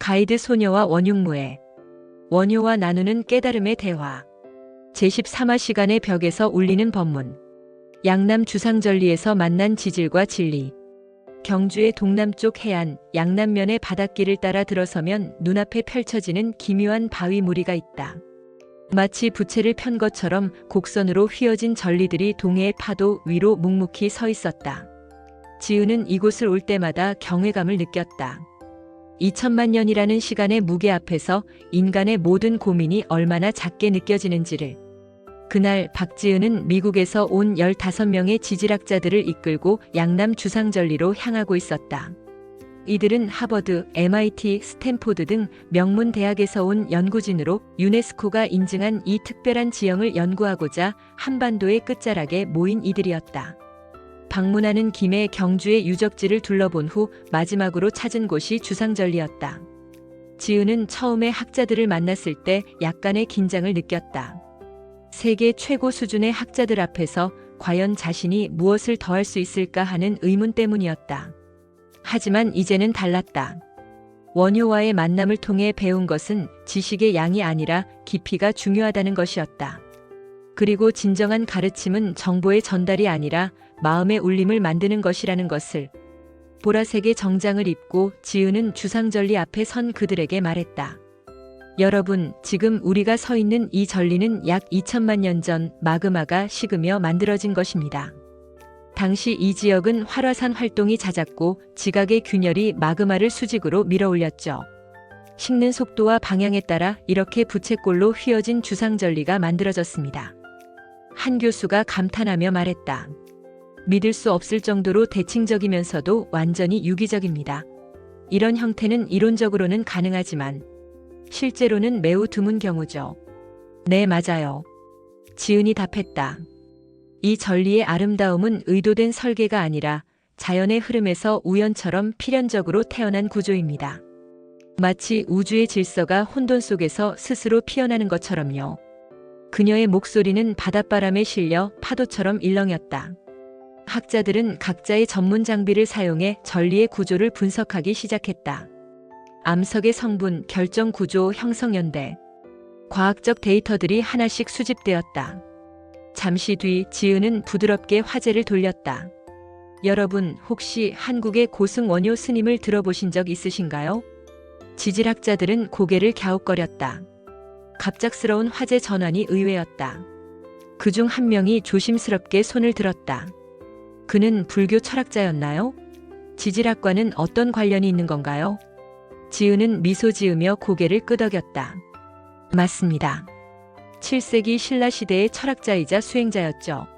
가이드 소녀와 원흉무애 원효와 나누는 깨달음의 대화 제13화 시간의 벽에서 울리는 법문 양남 주상절리에서 만난 지질과 진리 경주의 동남쪽 해안 양남면의 바닷길을 따라 들어서면 눈앞에 펼쳐지는 기묘한 바위 무리가 있다. 마치 부채를 편 것처럼 곡선으로 휘어진 전리들이 동해의 파도 위로 묵묵히 서 있었다. 지은은 이곳을 올 때마다 경외감을 느꼈다. 2천만 년이라는 시간의 무게 앞에서 인간의 모든 고민이 얼마나 작게 느껴지는지를. 그날 박지은은 미국에서 온 15명의 지질학자들을 이끌고 양남 주상절리로 향하고 있었다. 이들은 하버드, MIT, 스탠포드 등 명문 대학에서 온 연구진으로 유네스코가 인증한 이 특별한 지형을 연구하고자 한반도의 끝자락에 모인 이들이었다. 방문하는 김에 경주의 유적지를 둘러본 후 마지막으로 찾은 곳이 주상절리였다. 지은은 처음에 학자들을 만났을 때 약간의 긴장을 느꼈다. 세계 최고 수준의 학자들 앞에서 과연 자신이 무엇을 더할 수 있을까 하는 의문 때문이었다. 하지만 이제는 달랐다. 원효와의 만남을 통해 배운 것은 지식의 양이 아니라 깊이가 중요하다는 것이었다. 그리고 진정한 가르침은 정보의 전달이 아니라 마음의 울림을 만드는 것이라는 것을 보라색의 정장을 입고 지은은 주상절리 앞에 선 그들에게 말했다. 여러분, 지금 우리가 서 있는 이 전리는 약 2천만 년 전 마그마가 식으며 만들어진 것입니다. 당시 이 지역은 활화산 활동이 잦았고 지각의 균열이 마그마를 수직으로 밀어올렸죠. 식는 속도와 방향에 따라 이렇게 부채꼴로 휘어진 주상절리가 만들어졌습니다. 한 교수가 감탄하며 말했다. 믿을 수 없을 정도로 대칭적이면서도 완전히 유기적입니다. 이런 형태는 이론적으로는 가능하지만 실제로는 매우 드문 경우죠. 네, 맞아요. 지은이 답했다. 이 전리의 아름다움은 의도된 설계가 아니라 자연의 흐름에서 우연처럼 필연적으로 태어난 구조입니다. 마치 우주의 질서가 혼돈 속에서 스스로 피어나는 것처럼요. 그녀의 목소리는 바닷바람에 실려 파도처럼 일렁였다. 학자들은 각자의 전문 장비를 사용해 전리의 구조를 분석하기 시작했다. 암석의 성분, 결정 구조, 형성 연대. 과학적 데이터들이 하나씩 수집되었다. 잠시 뒤 지은은 부드럽게 화제를 돌렸다. 여러분, 혹시 한국의 고승 원효 스님을 들어보신 적 있으신가요? 지질학자들은 고개를 갸웃거렸다. 갑작스러운 화제 전환이 의외였다. 그 중 한 명이 조심스럽게 손을 들었다. 그는 불교 철학자였나요? 지질학과는 어떤 관련이 있는 건가요? 지은은 미소 지으며 고개를 끄덕였다. 맞습니다. 7세기 신라 시대의 철학자이자 수행자였죠.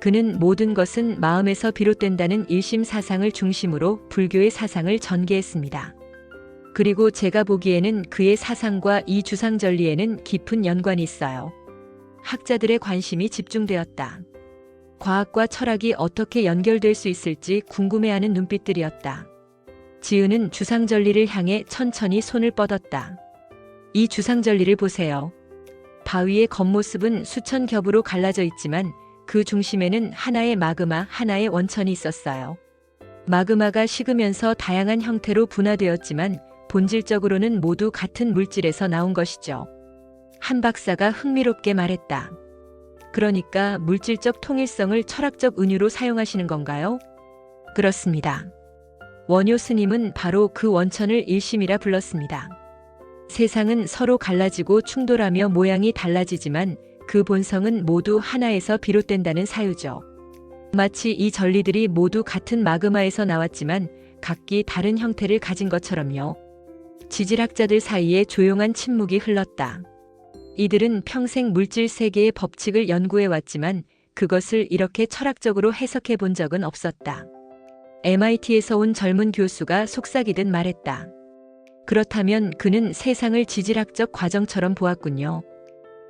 그는 모든 것은 마음에서 비롯된다는 일심 사상을 중심으로 불교의 사상을 전개했습니다. 그리고 제가 보기에는 그의 사상과 이 주상절리에는 깊은 연관이 있어요. 학자들의 관심이 집중되었다. 과학과 철학이 어떻게 연결될 수 있을지 궁금해하는 눈빛들이었다. 지은은 주상절리를 향해 천천히 손을 뻗었다. 이 주상절리를 보세요. 바위의 겉모습은 수천 겹으로 갈라져 있지만 그 중심에는 하나의 마그마, 하나의 원천이 있었어요. 마그마가 식으면서 다양한 형태로 분화되었지만 본질적으로는 모두 같은 물질에서 나온 것이죠. 한 박사가 흥미롭게 말했다. 그러니까 물질적 통일성을 철학적 은유로 사용하시는 건가요? 그렇습니다. 원효 스님은 바로 그 원천을 일심이라 불렀습니다. 세상은 서로 갈라지고 충돌하며 모양이 달라지지만 그 본성은 모두 하나에서 비롯된다는 사유죠. 마치 이 전리들이 모두 같은 마그마에서 나왔지만 각기 다른 형태를 가진 것처럼요. 지질학자들 사이에 조용한 침묵이 흘렀다. 이들은 평생 물질 세계의 법칙을 연구해 왔지만 그것을 이렇게 철학적으로 해석해 본 적은 없었다. MIT에서 온 젊은 교수가 속삭이듯 말했다. 그렇다면 그는 세상을 지질학적 과정처럼 보았군요.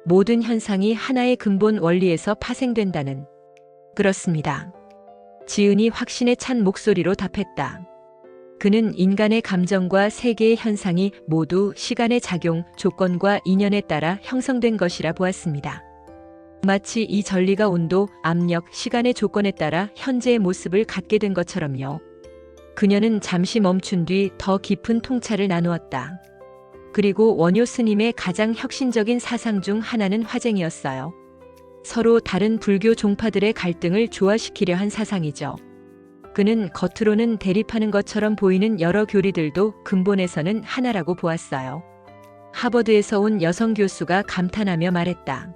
모든 현상이 하나의 근본 원리에서 파생된다는. 그렇습니다. 지은이 확신에 찬 목소리로 답했다. 그는 인간의 감정과 세계의 현상이 모두 시간의 작용, 조건과 인연에 따라 형성된 것이라 보았습니다. 마치 이 전리가 온도, 압력, 시간의 조건에 따라 현재의 모습을 갖게 된 것처럼요. 그녀는 잠시 멈춘 뒤 더 깊은 통찰을 나누었다. 그리고 원효 스님의 가장 혁신적인 사상 중 하나는 화쟁이었어요. 서로 다른 불교 종파들의 갈등을 조화시키려 한 사상이죠. 그는 겉으로는 대립하는 것처럼 보이는 여러 교리들도 근본에서는 하나라고 보았어요. 하버드에서 온 여성 교수가 감탄하며 말했다.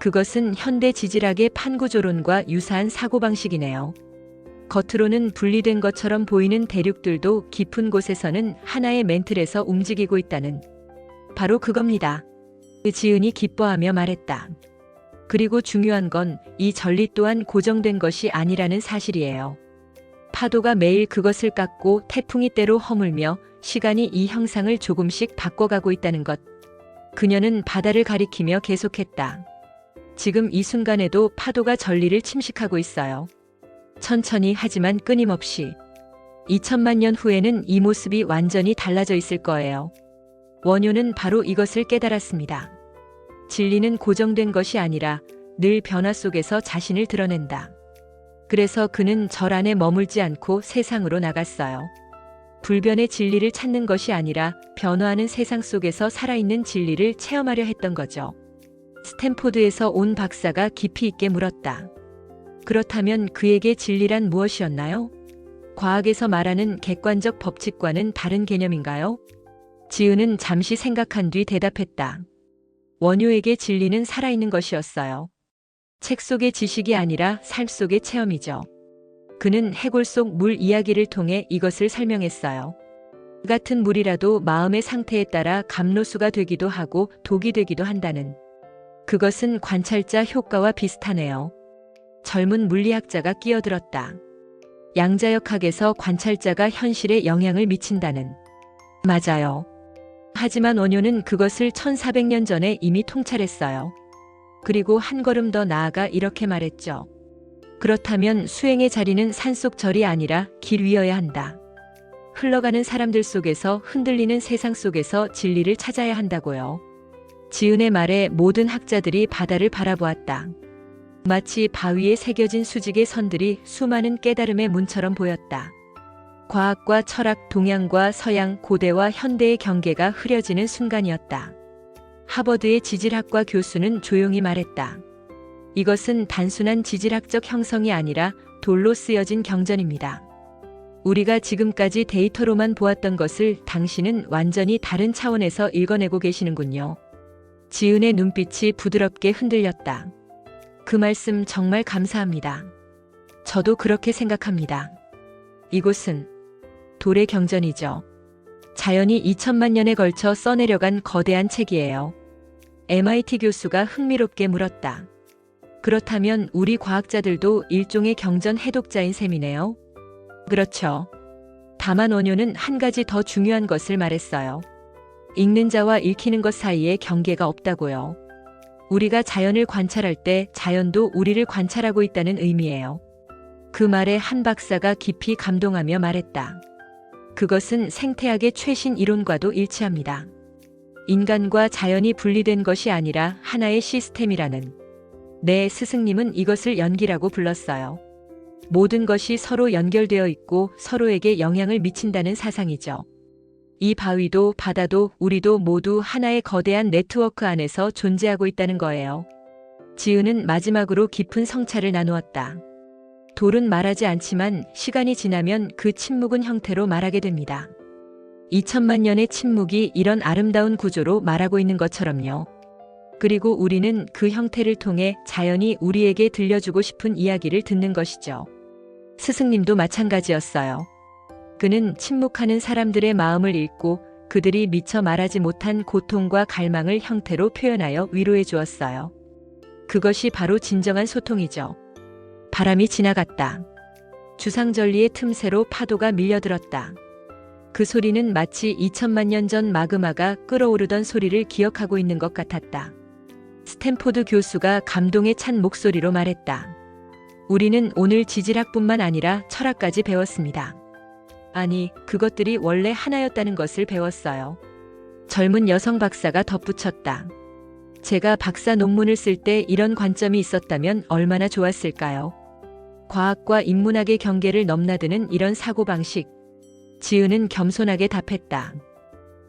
그것은 현대 지질학의 판구조론과 유사한 사고방식이네요. 겉으로는 분리된 것처럼 보이는 대륙들도 깊은 곳에서는 하나의 멘틀에서 움직이고 있다는 바로 그겁니다. 지은이 기뻐하며 말했다. 그리고 중요한 건 이 전리 또한 고정된 것이 아니라는 사실이에요. 파도가 매일 그것을 깎고 태풍이 때로 허물며 시간이 이 형상을 조금씩 바꿔가고 있다는 것. 그녀는 바다를 가리키며 계속했다. 지금 이 순간에도 파도가 전리를 침식하고 있어요. 천천히 하지만 끊임없이. 2천만 년 후에는 이 모습이 완전히 달라져 있을 거예요. 원효는 바로 이것을 깨달았습니다. 진리는 고정된 것이 아니라 늘 변화 속에서 자신을 드러낸다. 그래서 그는 절 안에 머물지 않고 세상으로 나갔어요. 불변의 진리를 찾는 것이 아니라 변화하는 세상 속에서 살아있는 진리를 체험하려 했던 거죠. 스탠포드에서 온 박사가 깊이 있게 물었다. 그렇다면 그에게 진리란 무엇이었나요? 과학에서 말하는 객관적 법칙과는 다른 개념인가요? 지은은 잠시 생각한 뒤 대답했다. 원효에게 진리는 살아있는 것이었어요. 책 속의 지식이 아니라 삶 속의 체험이죠. 그는 해골 속 물 이야기를 통해 이것을 설명했어요. 같은 물이라도 마음의 상태에 따라 감로수가 되기도 하고 독이 되기도 한다는. 그것은 관찰자 효과와 비슷하네요. 젊은 물리학자가 끼어들었다. 양자역학에서 관찰자가 현실에 영향을 미친다는. 맞아요. 하지만 원효는 그것을 1400년 전에 이미 통찰했어요. 그리고 한 걸음 더 나아가 이렇게 말했죠. 그렇다면 수행의 자리는 산속 절이 아니라 길 위여야 한다. 흘러가는 사람들 속에서 흔들리는 세상 속에서 진리를 찾아야 한다고요. 지은의 말에 모든 학자들이 바다를 바라보았다. 마치 바위에 새겨진 수직의 선들이 수많은 깨달음의 문처럼 보였다. 과학과 철학, 동양과 서양, 고대와 현대의 경계가 흐려지는 순간이었다. 하버드의 지질학과 교수는 조용히 말했다. 이것은 단순한 지질학적 형성이 아니라 돌로 쓰여진 경전입니다. 우리가 지금까지 데이터로만 보았던 것을 당신은 완전히 다른 차원에서 읽어내고 계시는군요. 지은의 눈빛이 부드럽게 흔들렸다. 그 말씀 정말 감사합니다. 저도 그렇게 생각합니다. 이곳은 돌의 경전이죠. 자연이 2천만 년에 걸쳐 써내려간 거대한 책이에요. MIT 교수가 흥미롭게 물었다. 그렇다면 우리 과학자들도 일종의 경전 해독자인 셈이네요. 그렇죠. 다만 원효는 한 가지 더 중요한 것을 말했어요. 읽는 자와 읽히는 것 사이에 경계가 없다고요. 우리가 자연을 관찰할 때 자연도 우리를 관찰하고 있다는 의미예요. 그 말에 한 박사가 깊이 감동하며 말했다. 그것은 생태학의 최신 이론과도 일치합니다. 인간과 자연이 분리된 것이 아니라 하나의 시스템이라는. 내 스승님은 이것을 연기라고 불렀어요. 모든 것이 서로 연결되어 있고 서로에게 영향을 미친다는 사상이죠. 이 바위도 바다도 우리도 모두 하나의 거대한 네트워크 안에서 존재하고 있다는 거예요. 지은은 마지막으로 깊은 성찰을 나누었다. 돌은 말하지 않지만 시간이 지나면 그 침묵은 형태로 말하게 됩니다. 2천만 년의 침묵이 이런 아름다운 구조로 말하고 있는 것처럼요. 그리고 우리는 그 형태를 통해 자연이 우리에게 들려주고 싶은 이야기를 듣는 것이죠. 스승님도 마찬가지였어요. 그는 침묵하는 사람들의 마음을 읽고 그들이 미처 말하지 못한 고통과 갈망을 형태로 표현하여 위로해 주었어요. 그것이 바로 진정한 소통이죠. 바람이 지나갔다. 주상절리의 틈새로 파도가 밀려들었다. 그 소리는 마치 2천만 년 전 마그마가 끓어오르던 소리를 기억하고 있는 것 같았다. 스탠포드 교수가 감동에 찬 목소리로 말했다. 우리는 오늘 지질학뿐만 아니라 철학까지 배웠습니다. 아니, 그것들이 원래 하나였다는 것을 배웠어요. 젊은 여성 박사가 덧붙였다. 제가 박사 논문을 쓸 때 이런 관점이 있었다면 얼마나 좋았을까요? 과학과 인문학의 경계를 넘나드는 이런 사고방식. 지은은 겸손하게 답했다.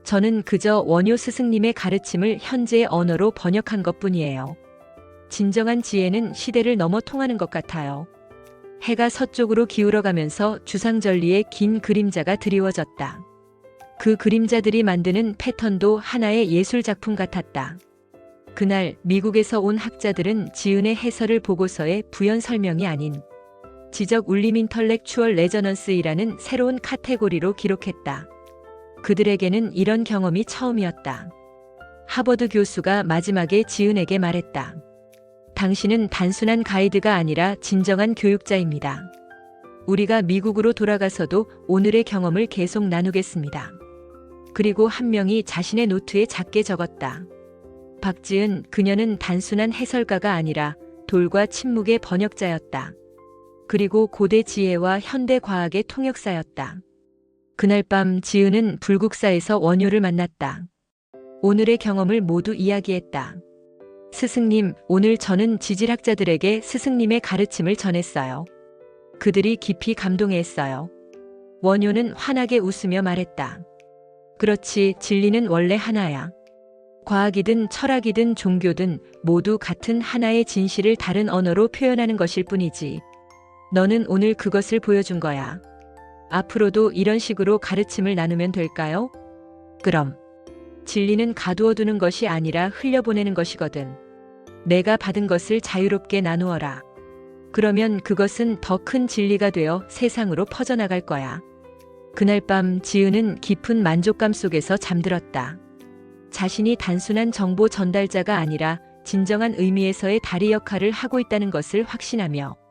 저는 그저 원효 스승님의 가르침을 현재의 언어로 번역한 것 뿐이에요. 진정한 지혜는 시대를 넘어 통하는 것 같아요. 해가 서쪽으로 기울어가면서 주상절리의 긴 그림자가 드리워졌다. 그 그림자들이 만드는 패턴도 하나의 예술 작품 같았다. 그날 미국에서 온 학자들은 지은의 해설을 보고서의 부연 설명이 아닌 지적 울림 인털렉추얼 레저넌스이라는 새로운 카테고리로 기록했다. 그들에게는 이런 경험이 처음이었다. 하버드 교수가 마지막에 지은에게 말했다. 당신은 단순한 가이드가 아니라 진정한 교육자입니다. 우리가 미국으로 돌아가서도 오늘의 경험을 계속 나누겠습니다. 그리고 한 명이 자신의 노트에 작게 적었다. 박지은 그녀는 단순한 해설가가 아니라 돌과 침묵의 번역자였다. 그리고 고대 지혜와 현대 과학의 통역사였다. 그날 밤 지은은 불국사에서 원효를 만났다. 오늘의 경험을 모두 이야기했다. 스승님, 오늘 저는 지질학자들에게 스승님의 가르침을 전했어요. 그들이 깊이 감동했어요. 원효는 환하게 웃으며 말했다. 그렇지, 진리는 원래 하나야. 과학이든 철학이든 종교든 모두 같은 하나의 진실을 다른 언어로 표현하는 것일 뿐이지. 너는 오늘 그것을 보여준 거야. 앞으로도 이런 식으로 가르침을 나누면 될까요? 그럼. 진리는 가두어두는 것이 아니라 흘려보내는 것이거든. 내가 받은 것을 자유롭게 나누어라. 그러면 그것은 더 큰 진리가 되어 세상으로 퍼져나갈 거야. 그날 밤 지은은 깊은 만족감 속에서 잠들었다. 자신이 단순한 정보 전달자가 아니라 진정한 의미에서의 다리 역할을 하고 있다는 것을 확신하며